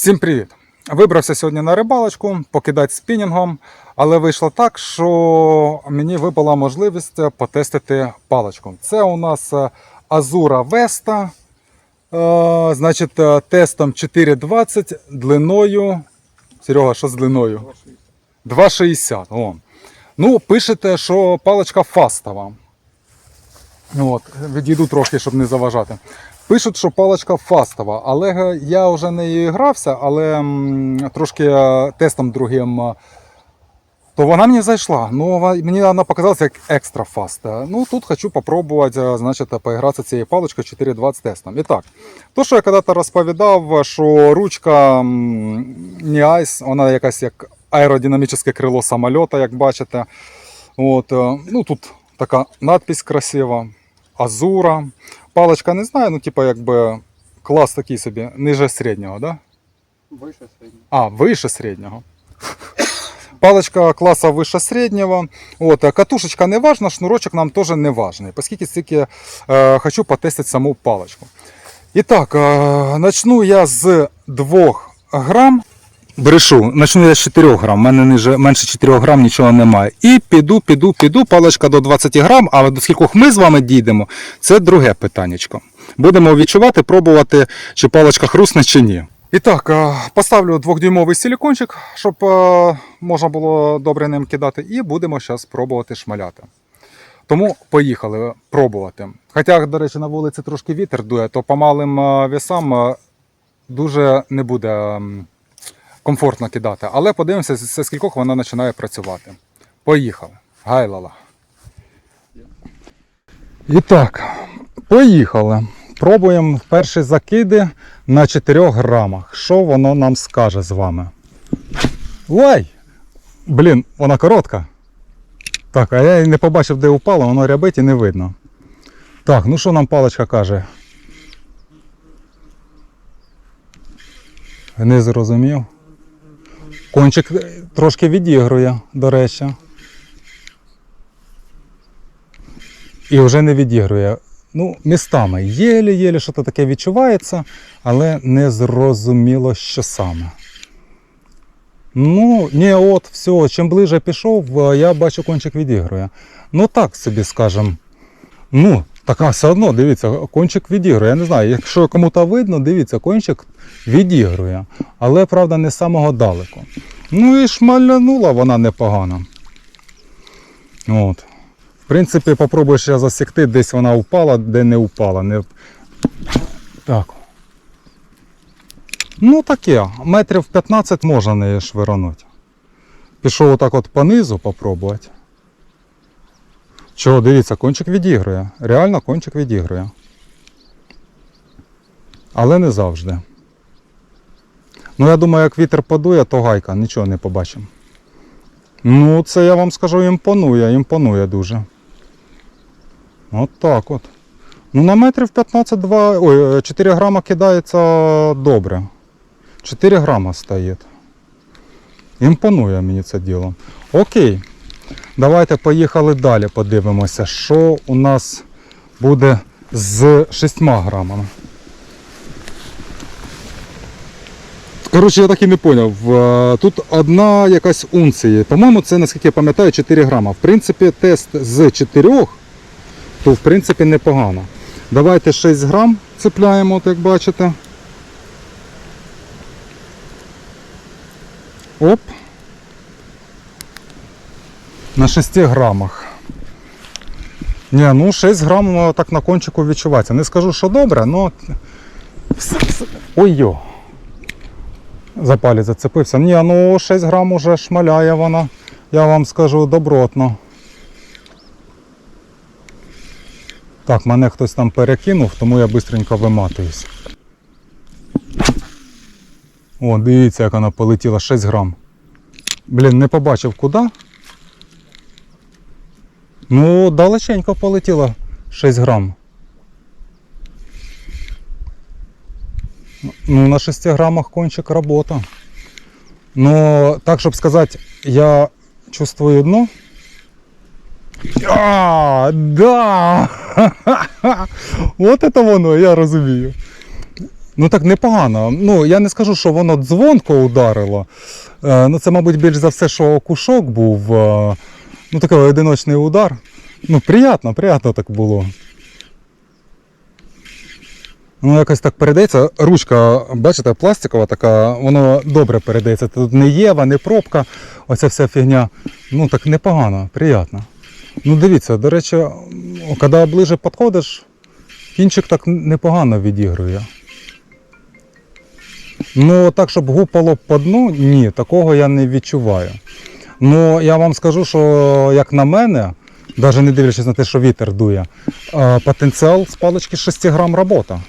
Всім привіт! Вибрався сьогодні на рибалочку, покидати спінінгом, але вийшло так, що мені випала можливість потестити паличку. Це у нас е, Азура Веста. Е, Значить, е, тестом 4,20 длиною. Серега, що з длиною? 2,60. О. Ну, пишете, що паличка фастова. От, відійду трохи, щоб не заважати. Пишуть, що паличка фастова, але я вже нею грався, але трошки е, тестом другим. е, То вона мені зайшла. Ну, мені вона показалася як екстра фаст. Ну, тут хочу попробувати, е, значить, поігратися цією паличкою 4.20 тестом. І так, то, що я коли-то розповідав, що ручка не айс, вона якась як аеродинамічне крило самольота, як бачите. От, ну, тут така надпись красива. Азура. Паличка не знаю, ну, типа, якби клас такий собі, ниже середнього, да? Вище середнього. А, вище середнього. Паличка класа вище середнього. От, катушечка не важна, шнурочок нам теж не важний, оскільки стільки е, хочу потестити саму паличку. І так, е, начну я з 2 грам. Брешу, начну я з 4 грам, у мене менше 4 грам нічого немає. І піду, піду, піду, паличка до 20 грам, але до скількох ми з вами дійдемо, це друге питаннячко. Будемо відчувати, пробувати, чи паличка хрусне, чи ні. І так, е, поставлю двохдюймовий силікончик, щоб е, можна було добре ним кидати, і будемо зараз пробувати шмаляти. Тому поїхали пробувати. Хоча, до речі, на вулиці трошки вітер дує, то по малим е, вісам дуже не буде комфортно кидати. Але подивимося, з скількох вона починає працювати. Поїхали. Гайлала. І так, поїхали. Пробуємо перші закиди на 4 грамах. Що воно нам скаже з вами? Ой! Блін, вона коротка. Так, а я не побачив, де упало, воно рябить і не видно. Так, ну що нам паличка каже? Не зрозумів. Кончик е, трошки відігрує, до речі. І вже не відігрує. Ну, містами. Єлі-єлі що то таке відчувається, але не зрозуміло, що саме. Ну, ні, от, все, чим ближе пішов, е, я бачу, кончик відігрує. Ну так собі скажем. Ну, така все одно, дивіться, кончик відігрує. Я не знаю, якщо кому-то видно, дивіться, кончик відігрує. Але, правда, не з самого далеко. Ну і шмальнула вона непогано. От. В принципі, попробуєш я засікти, десь вона впала, де не впала. Не... Так. Ну таке, метрів 15 можна неї швиранути. Пішов отак от по низу попробувати. Чого, дивіться, кончик відігрує. Реально кончик відігрує. Але не завжди. Ну, я думаю, як вітер подує, то гайка, нічого не побачимо. Ну, це я вам скажу, імпонує, імпонує дуже. От так от. Ну, на метрів 15-2, ой, 4 грама кидається добре. 4 грама стоїть. Імпонує мені це діло. Окей. Давайте поїхали далі, подивимося, що у нас буде з 6 грамами. Коротше, я так і не зрозумів. Е, Тут одна якась унція. По-моєму, це, наскільки я пам'ятаю, 4 грама. В принципі, тест з 4, то в принципі непогано. Давайте 6 грам цепляємо, от як бачите. Оп. На 6 грамах. Ні, ну 6 грам е, так на кончику відчувається. Не скажу, що добре, але. Ой-йо. За зацепився. Ні, ну 6 грам уже шмаляє вона. Я вам скажу добротно. Так, мене хтось там перекинув, тому я швидко виматуюсь. О, дивіться, як вона полетіла 6 грам. Блін, не побачив куди. Ну, далеченько полетіла 6 грам. Ну, на 6 грамах кончик робота. Но так, щоб сказати, я чувствую дно. А, да! От це воно, я розумію. Ну так непогано. Ну, я не скажу, що воно дзвонко ударило. Е, ну, це, мабуть, більш за все, що кушок був. Ну, такий одиночний удар. Ну, приємно, приємно так було. Ну, якось так передається. Ручка, бачите, пластикова така, воно добре передається. Тут не єва, не пробка, оця вся фігня. Ну так непогано, приємно. Ну дивіться, до речі, коли ближе підходиш, кінчик так непогано відігрує. Ну, так, щоб гупало по дну, ні, такого я не відчуваю. Ну, я вам скажу, що як на мене, навіть не дивлячись на те, що вітер дує, потенціал з палички 6 грам робота.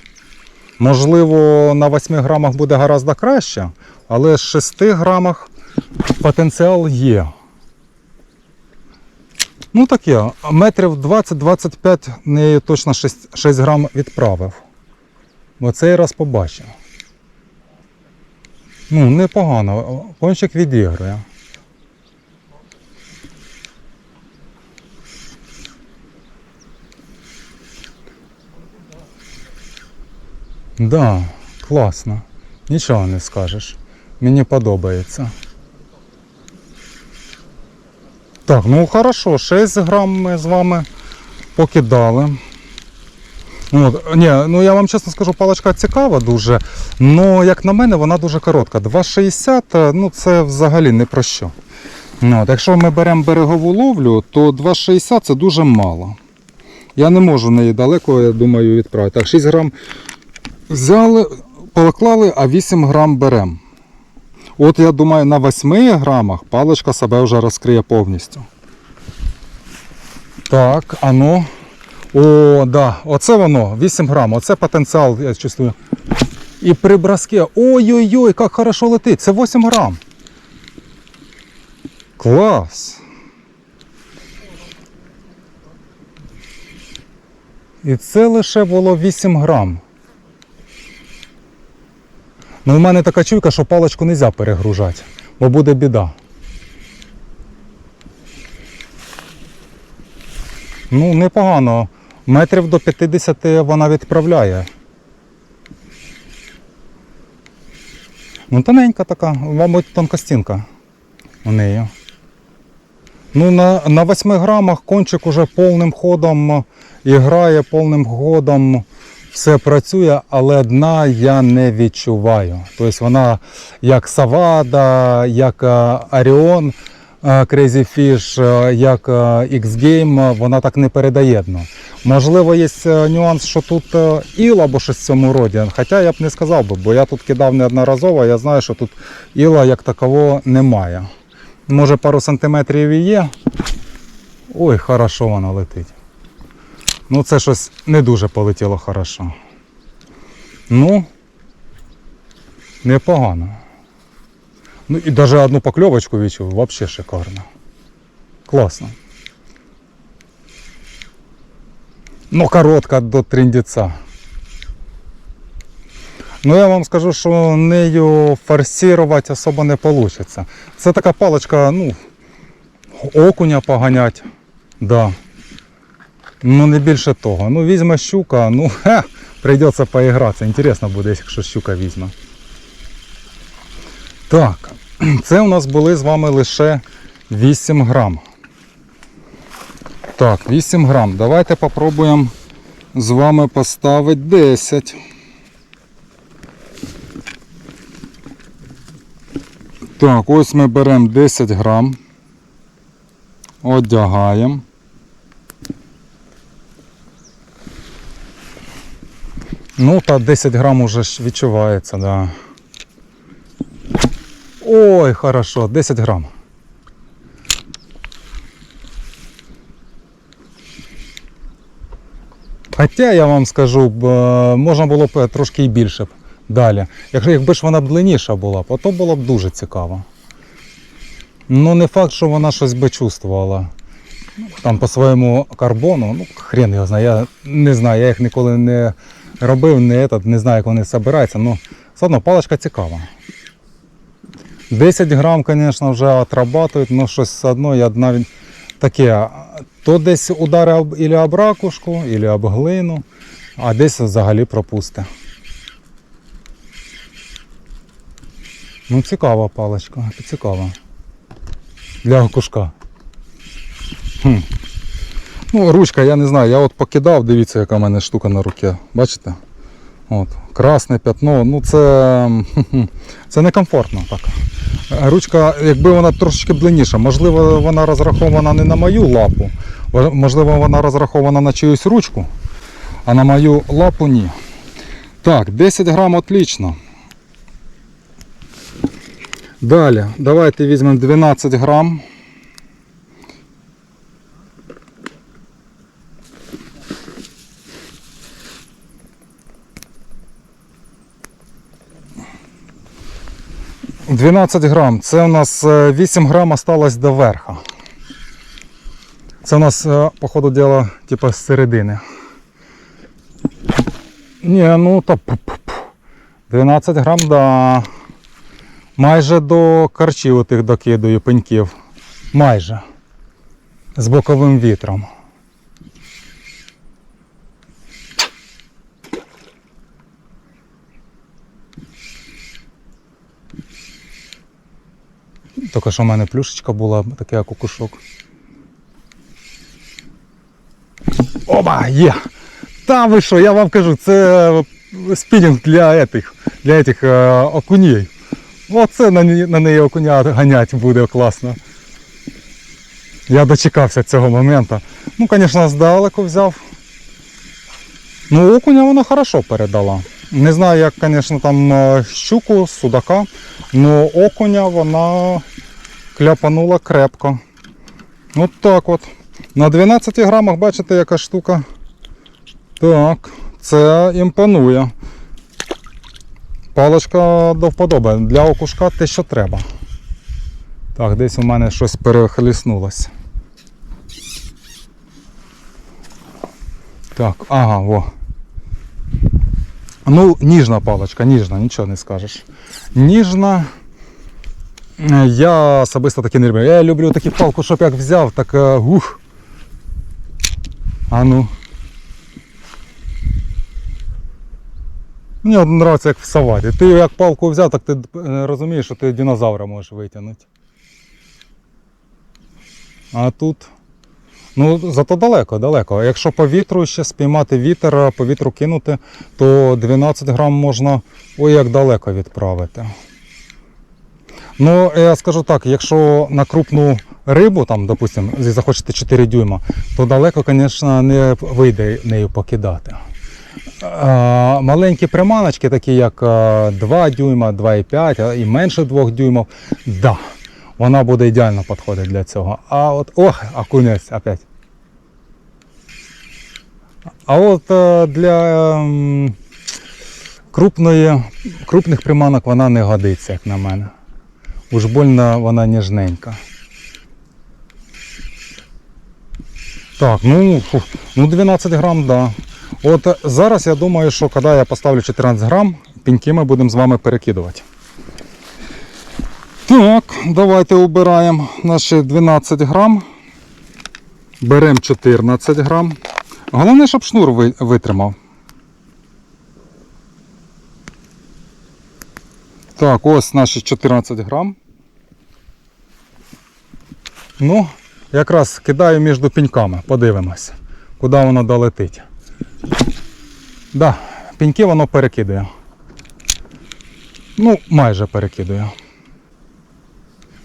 Можливо, на 8 грамах буде гораздо краще, але з 6 грамах потенціал є. Ну таке, метрів 20-25 нею точно 6, 6 грам відправив. Бо цей раз побачив. Ну, непогано, кончик відігрує. Да, класно. Нічого не скажеш. Мені подобається. Так, ну хорошо, 6 грам ми з вами покидали. От, ні, ну я вам чесно скажу, паличка цікава дуже. але як на мене, вона дуже коротка. 2,60 е, ну це взагалі не про що. Ну, от, якщо ми беремо берегову ловлю, то 2,60 це дуже мало. Я не можу неї далеко, я думаю, відправити. Так, 6 грам взяли, поклали, а 8 грам беремо. От я думаю, на 8 грамах паличка себе вже розкриє повністю. Так, а ну. О, да, оце воно, 8 грам, оце потенціал, я чувствую. І при броске, ой-ой-ой, як хорошо летить, це 8 грам. Клас. І це лише було 8 грам. Ну, в мене така чуйка, що паличку не можна перегружати, бо буде біда. Ну, непогано. Метрів до 50 вона відправляє. Ну, тоненька така, мабуть, тонкостінка у неї. Ну, на, на 8 грамах кончик уже повним ходом і грає повним ходом. Все працює, але дна я не відчуваю. Тобто вона як Савада, як е, Оріон е, Crazy Fish, е, як е, X-Game, вона так не передає дно. Можливо, є е, нюанс, що тут е, іл або щось в цьому роді. Хоча я б не сказав би, бо я тут кидав неодноразово, я знаю, що тут іла як такового немає. Може пару сантиметрів і є. Ой, хорошо вона летить. Ну, це щось не дуже полетіло хорошо. Ну, непогано. Ну і навіть одну покльовочку відчув, взагалі шикарно. Класно. Ну, коротка до триндіця. Ну, я вам скажу, що нею форсувати особо не вийде. Це така паличка, ну, окуня поганять. Да. Ну, не більше того. Ну, візьме щука, ну, хе, прийдеться поігратися. Інтересно буде, якщо щука візьме. Так, це у нас були з вами лише 8 грам. Так, 8 грам. Давайте попробуємо з вами поставити 10. Так, ось ми беремо 10 грам. Одягаємо. Ну, та 10 грам уже ж відчувається, да. Ой, хорошо, 10 грам. Хоча я вам скажу, е, можна було б трошки і більше б далі. Якщо якби ж вона б длинніша була, то було б дуже цікаво. Ну, не факт, що вона щось би чувствувала. Там по своєму карбону, ну хрен його знає, я не знаю, я їх ніколи не робив, не, этот, не знаю, як вони збираються, ну все одно паличка цікава. 10 грам, звісно, вже отрабатують, але щось все одно я навіть таке, то десь удари ілі об ракушку, ілі об глину, а десь взагалі пропусте. Ну, цікава паличка, цікава. Для окушка. Хм. Ну, ручка, я не знаю, я от покидав, дивіться, яка в мене штука на руці. Бачите? От, красне п'ятно, ну це, це некомфортно так. Ручка, якби вона трошечки длинніша, можливо, вона розрахована не на мою лапу, можливо, вона розрахована на чиюсь ручку, а на мою лапу ні. Так, 10 грам отлично. Далі, давайте візьмемо 12 грам. – 12 грам. Це у нас е, 8 грам осталось до верха. Це у нас, е, по ходу діла, типу з середини. Ні, ну то пу-пу-пу. 12 грам, да. Майже до карчів отих докидаю пеньків. Майже. З боковим вітром. Тільки що в мене плюшечка була, таке як кукушок. Оба, є! Та ви що, я вам кажу, це спінінг для этих, для этих е, окуней. Оце на, неї- на неї окуня ганять буде класно. Я дочекався цього моменту. Ну, звісно, здалеку взяв. Ну, окуня вона хорошо передала. Не знаю, як, звісно, там е, щуку, судака, але окуня вона кляпанула крепко. От так от. На 12 грамах, бачите, яка штука. Так, це імпонує. Паличка до вподоби. Для окушка те, що треба. Так, десь у мене щось перехліснулося. Так, ага, во. Ну, ніжна паличка, ніжна, нічого не скажеш. Ніжна. Е, Я особисто таки не люблю. Я люблю таку палку, щоб як взяв, так е, ух. А ну. Мені подобається як в саваді. Ти як палку взяв, так ти е, розумієш, що ти динозавра можеш витягнути. А тут. Ну, зато далеко, далеко. Якщо по вітру ще спіймати вітер, по вітру кинути, то 12 грам можна ой як далеко відправити. Ну, я скажу так, якщо на крупну рибу, там, допустим, захочете 4 дюйма, то далеко, звісно, не вийде нею покидати. А, Маленькі приманочки, такі як 2 дюйма, 2,5 і менше 2 дюймів, да, вона буде ідеально підходити для цього. А от, ох, окунець опять. А от е, для ем, крупної, крупних приманок вона не годиться, як на мене. Уж больно вона ніжненька. Так, ну, ну 12 грам, да. От зараз я думаю, що коли я поставлю 14 грам, пеньки ми будемо з вами перекидувати. Так, давайте убираємо наші 12 грам. Беремо 14 грам. Головне, щоб шнур витримав. Так, ось наші 14 грам. Ну, якраз кидаю між пеньками, подивимось, куди воно долетить. Да, пеньки воно перекидує. Ну, майже перекидує.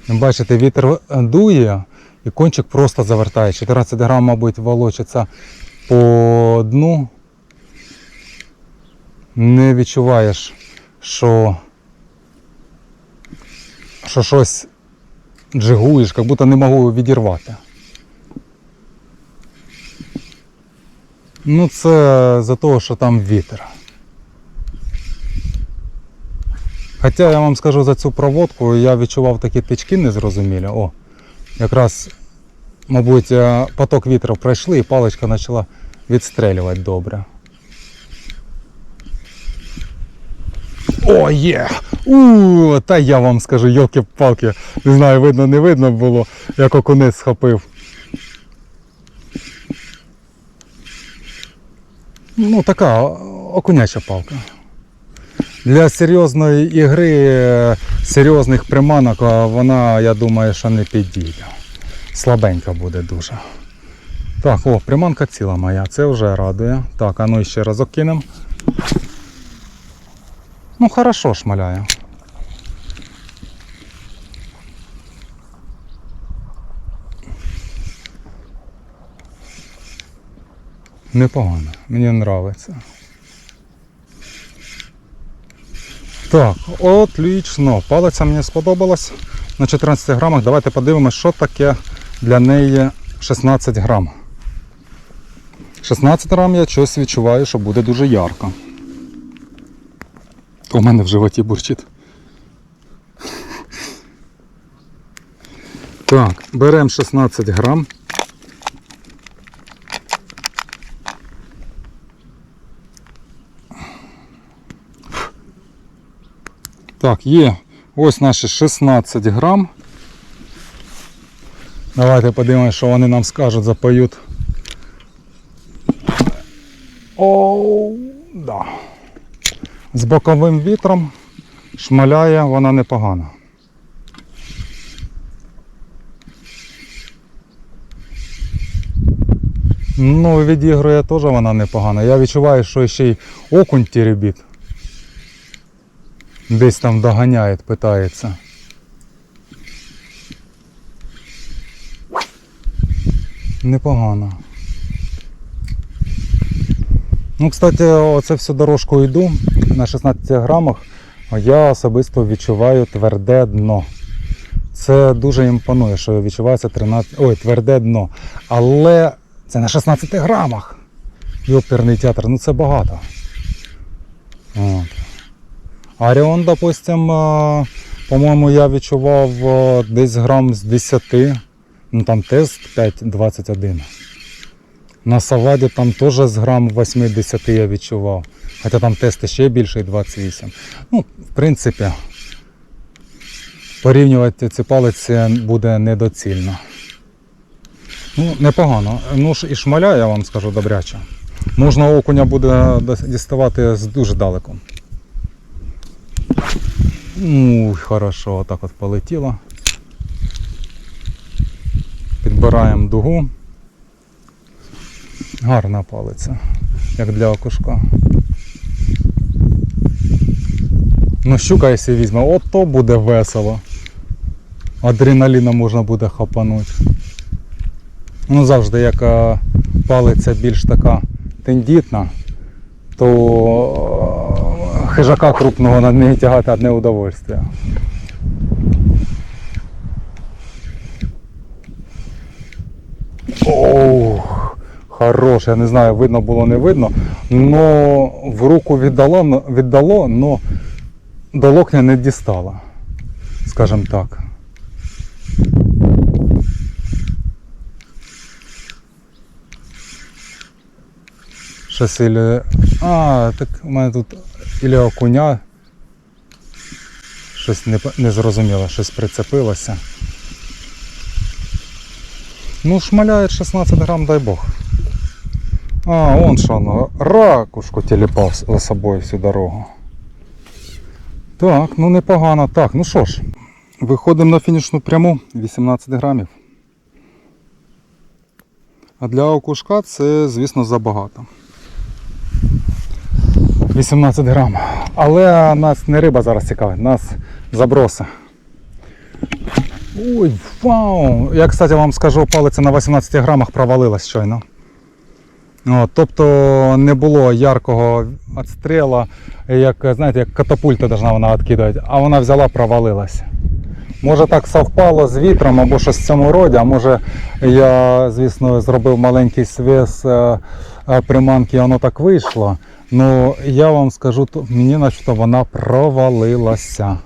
Бачите, вітер дує і кончик просто завертає. 14 грам, мабуть, волочиться по дну. Не відчуваєш, що, що щось джигуєш, як будто не можу відірвати. Ну, це за того, що там вітер. Хоча я вам скажу за цю проводку, я відчував такі тички незрозумілі. О, якраз, мабуть, е, поток вітру пройшли і паличка почала відстрелювати добре. О, є! У, та я вам скажу, йолки-палки, не знаю, видно, не видно було, як окунець схопив. Ну, така окуняча палка. Для серйозної ігри, серйозних приманок, вона, я думаю, що не підійде. Слабенька буде дуже. Так, о, приманка ціла моя, це вже радує. Так, а ну ще разок кинемо. Ну, хорошо шмаляє. Непогано, мені подобається. Так, отлично. Палиця мені сподобалась на 14 грамах. Давайте подивимось, що таке для неї 16 грам. 16 грам я щось відчуваю, що буде дуже ярко. У мене в животі бурчить. Так, беремо 16 грам. Так, є ось наші 16 грам. Давайте подивимося, що вони нам скажуть, запоють. Оу, да. З боковим вітром шмаляє вона непогано. Ну, відігрує теж вона непогано. Я відчуваю, що ще й окунь теребіт. Десь там доганяє, питається. Непогано. Ну, кстати, оце всю дорожку йду на 16 грамах. Я особисто відчуваю тверде дно. Це дуже імпонує, що відчувається 13... Ой, тверде дно. Але це на 16 грамах. Йоперний театр, ну це багато. От. Аріон, допустим, е, по-моєму, я відчував десь грам з 10. Ну там тест 5,21. На саваді там теж з грам 80 я відчував. Хоча там тест ще більший 28. Ну, в принципі, порівнювати ці палиці буде недоцільно. Ну, непогано. Ну ж і шмаля, я вам скажу добряче. Можна окуня буде діставати з дуже далеко. Ну, хорошо, отак от полетіло. Підбираємо дугу. Гарна палиця, як для окушка. Ну, щука, якщо візьме, от то буде весело. Адреналіна можна буде хапанути. Ну, завжди, як е, палиця більш така тендітна, то е, хижака крупного на неї тягати одне удовольствие. Ох, хорош, я не знаю, видно було, не видно. Но в руку віддало, віддало, но до локня не дістало. Скажем так. Щось ілі... А, так у мене тут ілі окуня. Щось не, не зрозуміло, щось прицепилося. Ну, шмаляє 16 грам, дай Бог. А, он що, ну, ракушку телепав за собою всю дорогу. Так, ну непогано. Так, ну що ж, виходимо на фінішну пряму 18 грамів. А для окушка це, звісно, забагато. 18 грам. Але нас не риба зараз цікавить, нас заброси. Ой, вау! Я, кстати, вам скажу, палиця на 18 грамах провалилась щойно. От, тобто не було яркого відстріла, як, знаєте, як катапульта должна вона відкидати, а вона взяла, провалилась. Може так совпало з вітром або щось в цьому роді, а може я, звісно, зробив маленький свес е, е, приманки, і воно так вийшло. Ну я вам скажу, мені начебто вона провалилася.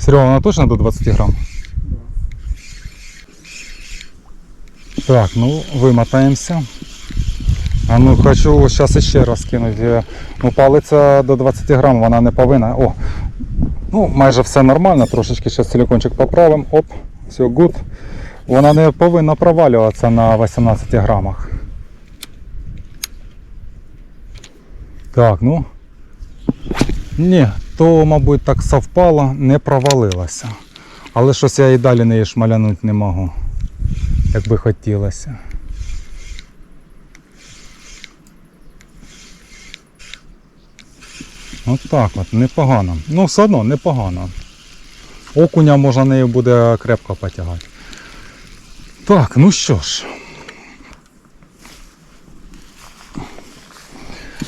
Серега, вона точно до 20 грам? Так, ну вимотаємося. А ну хочу зараз ще раз кинути. Ну, палиця до 20 грам, вона не повинна. О, ну майже все нормально, трошечки зараз силикончик поправимо. Оп, все гуд. Вона не повинна провалюватися на 18 грамах. Так, ну. Ні, то, мабуть, так совпало, не провалилося. Але щось я і далі неї шмалянути не можу, як би хотілося. От так от, непогано. Ну, все одно непогано. Окуня можна нею буде крепко потягати. Так, ну що ж.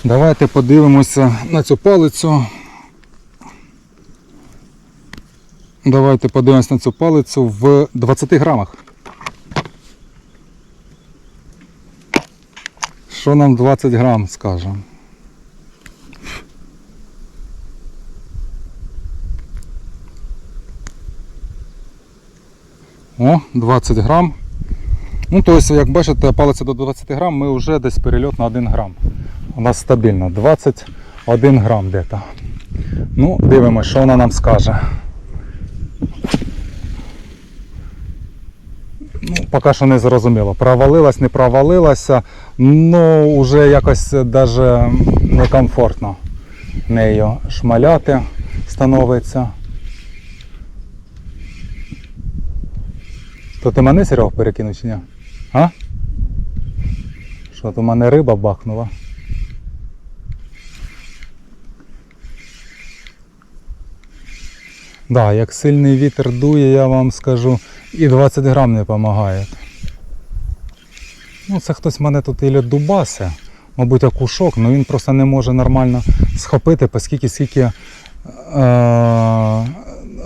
Давайте подивимося на цю палицю. Давайте подивимося на цю палицю в 20 грамах. Що нам 20 грам скаже? О, 20 грам. Ну, тобто, як бачите, палиця до 20 грам, ми вже десь перельот на 1 грам. У нас стабільно 21 грам десь. Ну, дивимося, що вона нам скаже. Ну, поки що не зрозуміло. Провалилась, не провалилася, ну вже якось даже некомфортно нею шмаляти становиться. То ти мене Серег перекинув чи ні? А? Що то мене риба бахнула? Да, як сильний вітер дує, я вам скажу, і 20 грам не допомагає. Ну, це хтось мене тут ілі дубасе, мабуть, окушок, але він просто не може нормально схопити, оскільки скільки е-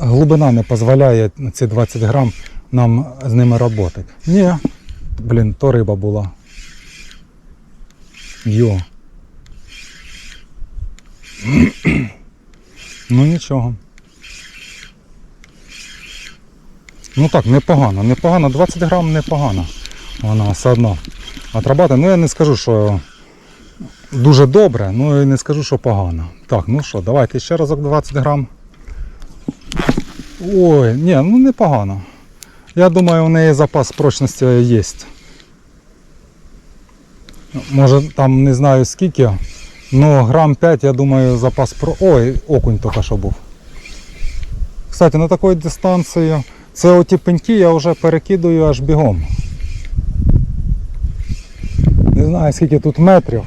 глибина не дозволяє ці 20 грам нам з ними працювати. Ні, блін, то риба була. Йо. ну нічого. Ну так, непогано, непогано, 20 грам непогано. Вона все одно. Отрабати, ну я не скажу, що дуже добре, ну і не скажу, що погано. Так, ну що, давайте ще разок 20 грам. Ой, ні, ну непогано. Я думаю, у неї запас прочності є. Може там не знаю скільки, але грам 5, я думаю, запас про. Ой, окунь тільки що був. Кстати, на такій дистанції це оті пеньки я вже перекидую аж бігом. Не знаю скільки тут метрів.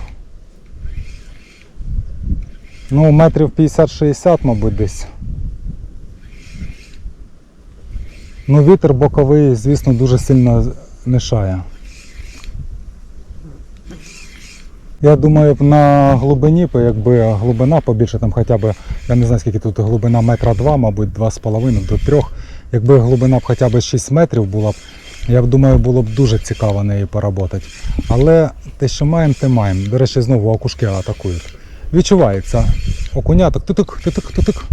Ну, метрів 50-60, мабуть, десь. Ну, вітер боковий, звісно, дуже сильно мішає. Я думаю, на глибині, якби глибина побільше, там хоча б, я не знаю скільки тут глибина метра два, мабуть, два з половиною до трьох. Якби глибина б хоча б 6 метрів була б, я б думаю, було б дуже цікаво нею поработати. Але те, що маємо, те маємо. До речі, знову окушки атакують. Відчувається. Окуняток, тутик, тутик, тутик.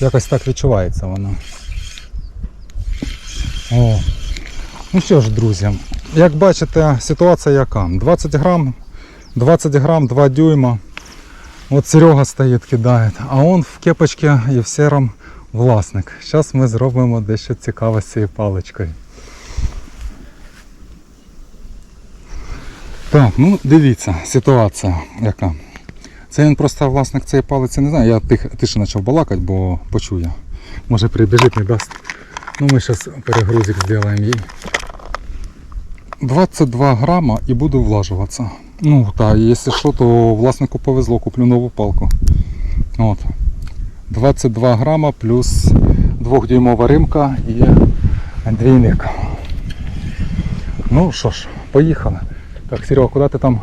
Якось так відчувається воно. О. Ну що ж, друзі, як бачите, ситуація яка? 20 грам, 20 грам, 2 дюйма. От Серега стоїть, кидає, а он в кепочці і в сером власник. Зараз ми зробимо дещо цікаве з цією паличкою. Так, ну дивіться, ситуація яка. Це він просто власник цієї палиці, не знаю, я тих, тише почав балакати, бо почує. Може прибіжить, не дасть. Ну ми зараз перегрузик зробимо їй. 22 грама і буду влажуватися. Ну так, якщо що, то власнику повезло, куплю нову палку. От. 22 грама плюс 2-дюймова римка і двійник. Ну що ж, поїхали. Так, Серега, куди ти там?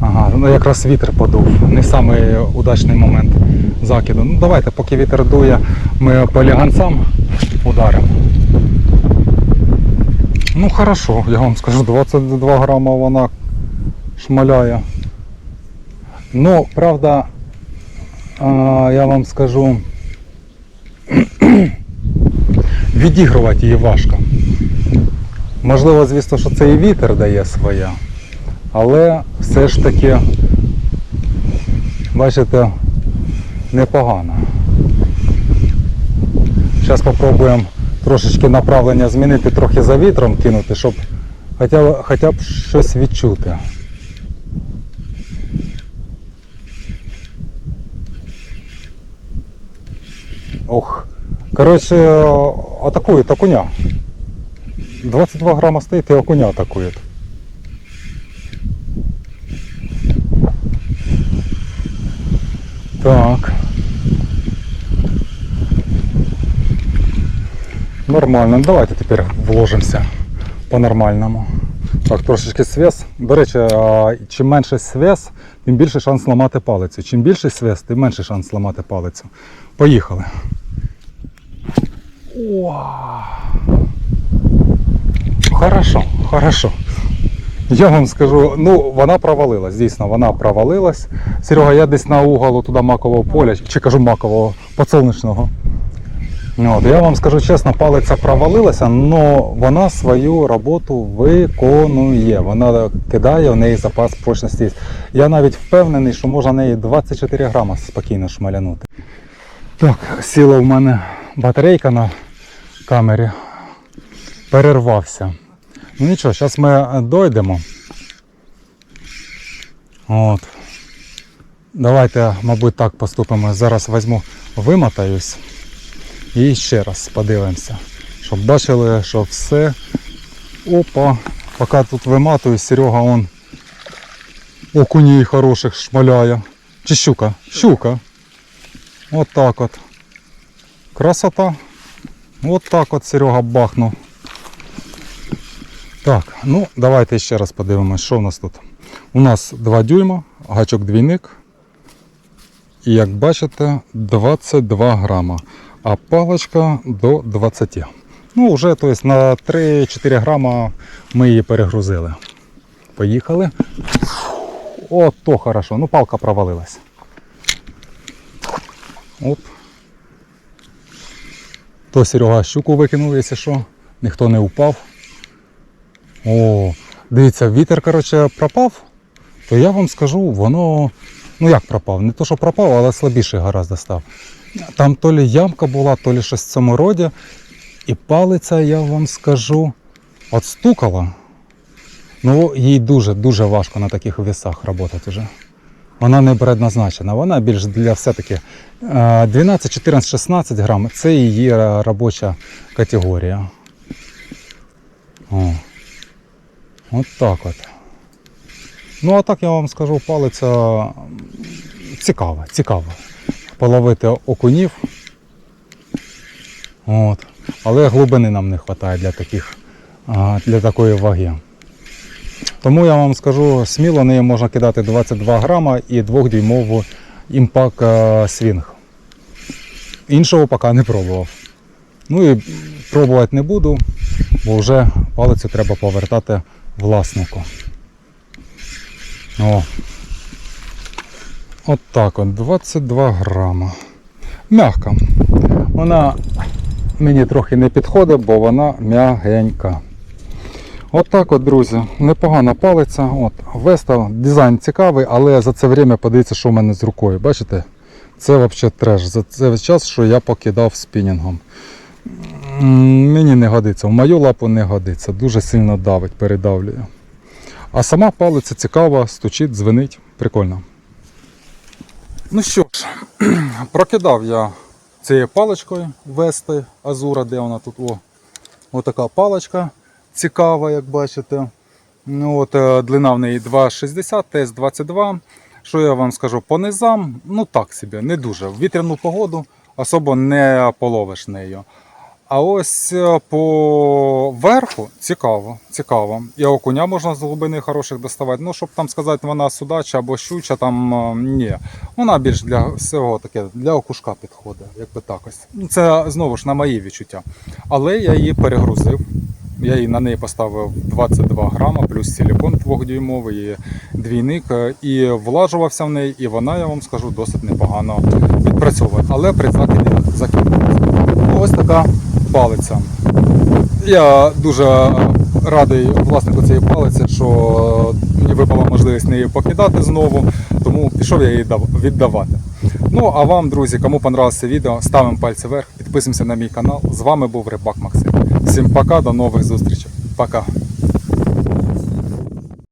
Ага, ну якраз вітер подув. Не самий удачний момент закиду. Ну давайте, поки вітер дує, ми по ліганцям ударимо. Ну хорошо, я вам скажу, 22 грама вона шмаляє. Ну, правда, я вам скажу, відігрувати її важко. Можливо, звісно, що це і вітер дає своє але все ж таки, бачите, непогано. Зараз спробуємо трошечки направлення змінити, трохи за вітром кинути, щоб хоча, хоча б щось відчути. Ох, коротше, атакують окуня. 22 грама стоїть і окуня атакують. Так. Нормально. Ну, Давайте тепер вложимося по-нормальному. Так, трошечки свес. До речі, чим менше свес, тим більше шанс зламати палицю. Чим більше свес, тим менше шанс зламати палицю. Поїхали. О! Хорошо, хорошо. Я вам скажу, ну вона провалилась, дійсно, вона провалилась. Серега, я десь на угол туди макового поля, чи кажу макового подсолнечного. От, я вам скажу чесно, палиця провалилася, але вона свою роботу виконує. Вона кидає, у неї запас прочності. Я навіть впевнений, що можна неї 24 грама спокійно шмалянути. Так, сіла в мене батарейка на камері. Перервався. Ну нічого, зараз ми дойдемо. От. Давайте, мабуть, так поступимо. Зараз візьму, вимотаюсь. І ще раз подивимося, щоб бачили, що все. Опа, поки тут виматуюсь, Серега он окуней хороших шмаляє. Чи щука? Щука. От так от. Красота. От так от Серега бахнув. Так, ну давайте ще раз подивимось, що у нас тут. У нас 2 дюйма, гачок двійник. І як бачите, 22 грама, а паличка до 20. Ну, вже то есть, на 3-4 грама ми її перегрузили. Поїхали. О, то хорошо. Ну, палка провалилась. От. То Серега щуку викинув, якщо що, ніхто не упав. О, дивіться, вітер, коротше, пропав, то я вам скажу, воно. Ну як пропав? Не то, що пропав, але слабіший гаразд став. Там то лі ямка була, то лі щось в цьому роді. І палиця, я вам скажу, от стукала. Ну, їй дуже-дуже важко на таких весах працювати вже. Вона не предназначена, вона більш для все-таки е, 12, 14, 16 грам це її робоча категорія. О. От так от. Ну, а так я вам скажу, палиця цікава, цікава. Половити окунів. От. Але глибини нам не вистачає для, таких, для такої ваги. Тому я вам скажу, сміло нею можна кидати 22 грама і 2-дюймову імпак е, свінг. Іншого поки не пробував. Ну і пробувати не буду, бо вже палицю треба повертати власнику. О. От так от, 22 грама. Мягка. Вона мені трохи не підходить, бо вона м'ягенька. От так от, друзі, непогана палиця. От, Веста, дизайн цікавий, але за це время подивіться, що в мене з рукою. Бачите? Це взагалі треш. За цей час, що я покидав спінінгом. Мені не годиться, в мою лапу не годиться, дуже сильно давить, передавлює. А сама палиця цікава, стучить, дзвенить, прикольно. Ну що ж, прокидав я цією паличкою Вести Азура, де вона тут? О, отака паличка цікава, як бачите. Ну, от, е, длина в неї 2,60, тест 22. Що я вам скажу по низам? Ну так собі, не дуже. В вітряну погоду особо не половиш нею. А ось е, по верху цікаво, цікаво. І окуня можна з глибини хороших доставати. Ну, щоб там сказати, вона судача або щуча, там е, ні. Вона більш для всього таке, для окушка підходить, якби так ось. Ну, Це знову ж на мої відчуття. Але я її перегрузив. Я її на неї поставив 22 грама, плюс силікон двохдюймовий, двійник, е, і влажувався в неї, і вона, я вам скажу, досить непогано відпрацьовує. Але при закиді закидується. Ось така палиця. Я дуже радий власнику цієї палиці, що мені випала можливість неї покидати знову, тому пішов я її віддавати. Ну а вам, друзі, кому понравилося відео, ставимо пальці вверх, підписуємося на мій канал. З вами був Рибак Максим. Всім пока, до нових зустрічей. Пока.